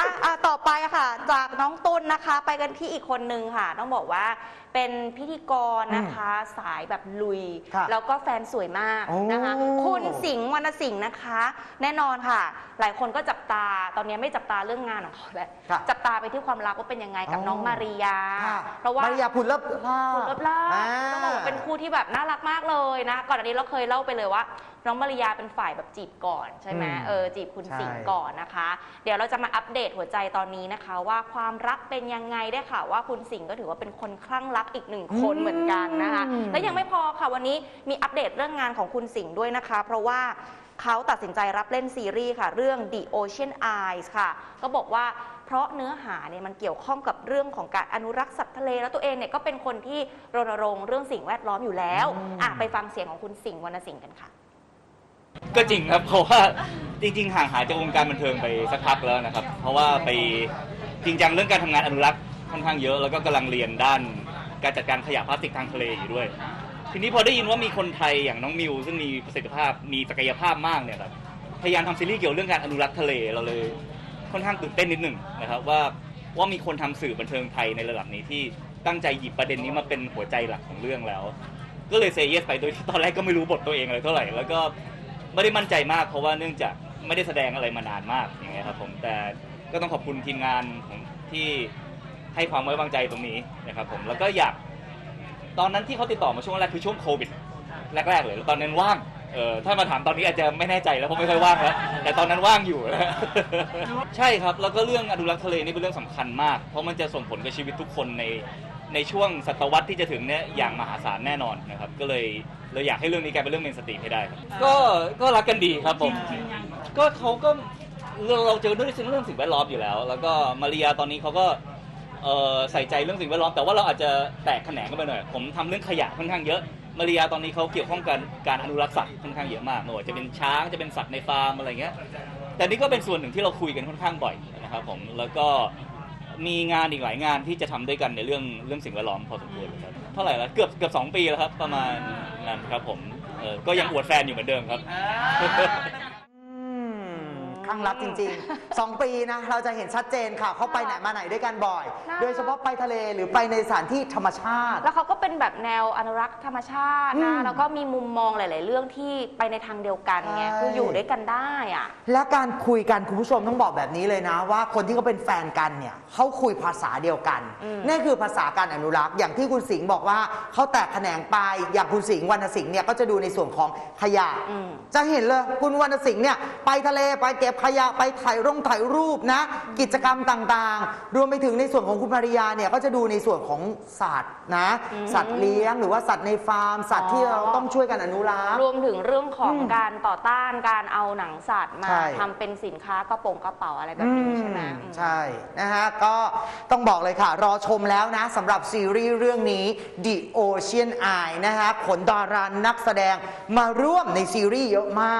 อะอะต่อไปค่ะ จากน้องตุลนะคะ ไปกันที่อีกคนนึงค่ะ ต้องบอกว่าเป็นพิธีกรนะคะ สายแบบลุยค่ะแล้วก็แฟนสวยมากโอ้นะคะคุณสิงห์วรรณสิงห์นะคะ แน่นอนค่ะ หลายคนก็จับตาตอนนี้ไม่จับตาเรื่องงานของเขาแล้วค่ะจับตาไปที่ความรักว่าเป็นยังไงกับอ๋อ น้องมาริยา ค่ะเพราะว่า มาริยาพุนเลิศล่าคุณเลิฟล่าอ่า ต้องบอกว่าเป็นคู่ที่แบบน่ารักมากเลยนะ ก่อนอันนี้เราเคยเล่าไปเลยว่า น้องมาริยาเป็นฝ่ายแบบจีบก่อนใช่ไหมอืมเออจีบคุณใช่ สิงห์ก่อนนะคะ เดี๋ยวเราจะมาอัปเดตหัวใจตอนนี้นะคะ ว่าความรักเป็นยังไงได้ค่ะว่าคุณสิงห์ก็ถือว่าเป็นคนคลั่งรักอีกหนึ่งคนเหมือนกันนะคะอืมและยังไม่พอค่ะวันนี้มีอัปเดตเรื่องงานของคุณสิงห์ด้วยนะคะ เพราะว่าเขาตัดสินใจรับเล่นซีรีส์ค่ะ เรื่อง The Ocean Eyes ค่ะ ก็บอกว่าเพราะเนื้อหาเนี่ยมันเกี่ยวข้องกับเรื่องของการอนุรักษ์สัตว์ทะเล แล้วตัวเองเนี่ยก็เป็นคนที่รณรงค์เรื่องสิ่งแวดล้อมอยู่แล้วอะไปฟังเสียงของคุณสิงห์วรรณสิงห์กันค่ะ ก็จริงครับเพราะว่าจริง ๆ ห่างหายจากวงการบันเทิงไปสักพักแล้วนะครับ เพราะว่าไปจริงจังเรื่องการทำงานอนุรักษ์ค่อนข้างเยอะแล้วก็กำลังเรียนด้าน การจัดการขยะพลาสติกทางทะเลอยู่ด้วย ทีนี้พอได้ยินว่ามีคนไทยอย่างน้องมิว ซึ่งมีประสิทธิภาพมีศักยภาพมากเนี่ยครับพยายามทำซีรีส์เกี่ยวเรื่องการอนุรักษ์ทะเลเราเลยค่อนข้างตื่นเต้นนิดหนึ่งนะครับว่าว่ามีคนทำสื่อบันเทิงไทยในระดับนี้ที่ตั้งใจหยิบประเด็นนี้มาเป็นหัวใจหลักของเรื่องแล้ว ก็เลยเซเยสไปโดยที่ตอนแรกก็ไม่รู้บทตัวเองเลยเท่าไหร่แล้วก็ไม่ได้มั่นใจมากเพราะว่าเนื่องจากไม่ได้แสดงอะไรมานานมากอย่างเงี้ยครับผมแต่ก็ต้องขอบคุณทีมงานของที่ ให้ความไว้วางใจตรงนี้นะครับผมแล้วก็อยากตอนนั้นที่เขาติดต่อมาช่วงแรกคือช่วงโควิดแรกๆเลยแล้วตอนนั้นว่างเออถ้ามาถามตอนนี้อาจจะไม่แน่ใจแล้วเพราะไม่ค่อยว่างแล้วแต่ตอนนั้นว่างอยู่นะใช่ครับแล้วก็เรื่องอนุรักษ์ทะเลนี่เป็นเรื่องสำคัญมาก เพราะมันจะส่งผลกับชีวิตทุกคนในในช่วงศตวรรษที่จะถึงเนี่ยอย่างมหาศาลแน่นอนนะครับก็เลยเลยอยากให้เรื่องนี้กลายเป็นเรื่องเมนสตรีมให้ได้ครับก็ก็รักกันดีครับผมก็เขาก็เราเราเจอด้วยเรื่องสิ่งแวดล้อมอยู่แล้ว แล้วก็มาริยาตอนนี้เขาก็ เอ่อใส่ใจเรื่องสิ่งแวดล้อมแต่ว่าเราอาจจะแตกแขนงกันไปหน่อย ผมทำเรื่องขยะค่อนข้างเยอะ มาริยาตอนนี้เขาเกี่ยวข้องกันการอนุรักษ์สัตว์ค่อนข้างเยอะมากไม่ว่าจะเป็นช้างจะเป็นสัตว์ในฟาร์มอะไรเงี้ย แต่นี่ก็เป็นส่วนหนึ่งที่เราคุยกันค่อนข้างบ่อยนะครับผมแล้วก็มีงานอีกหลายงานที่จะทำด้วยกันในเรื่องเรื่องสิ่งแวดล้อมพอสมควรเลยครับเท่าไหร่ล้วเกือบเกือบสองปีแล้วครับ ประมาณนั้นครับผมเออก็ยังอวดแฟนอยู่เหมือนเดิมครับอืม ข้างรักจริงๆสองปีนะ เราจะเห็นชัดเจนค่ะ เขาไปไหนมาไหนด้วยกันบ่อย น่ารักโดยเฉพาะไปทะเลหรือไปในสถานที่ธรรมชาติ แล้วเขาก็เป็นแบบแนวอนุรักษ์ธรรมชาติอืนะมแล้วก็มีมุมมองหลาย ๆ เรื่องที่ไปในทางเดียวกันไงใช่ คืออยู่ด้วยกันได้อะ และการคุยกันคุณผู้ชมต้องบอกแบบนี้เลยนะ ว่าคนที่เขาเป็นแฟนกันเนี่ยเขาคุยภาษาเดียวกันอืม นั่นคือภาษาการอนุรักษ์ อย่างที่คุณสิงห์บอกว่าเขาแตกแขนงไปอย่างคุณสิงห์วรรณสิงห์เนี่ยก็จะดูในส่วนของขยะ อืม จะเห็นเลยคุณวรรณสิงห์เนี่ยไปทะเลไปเก็บขยะไปถ่ายร่งถ่ายรูปนะ กิจกรรมต่างๆ รวมไปถึงในส่วนของคุณภริยาเนี่ยก็จะดูในส่วนของสัตว์นะอืมสัตว์เลี้ยงหรือว่าสัตว์ในฟาร์ม สัตว์ที่เราต้องช่วยกันอนุรักษ์ รวมถึงเรื่องของอืมการต่อต้านการเอาหนังสัตว์มาใช่ ทำเป็นสินค้ากระโปรงกระเป๋าอะไรแบบนี้ใช่ไหมอือืม ใช่ นะฮะ ก็ต้องบอกเลยค่ะ รอชมแล้วนะสำหรับซีรีส์เรื่องนี้ The Ocean Eye นะฮะขนดารานักแสดงมาร่วมในซีรีส์เยอะมาก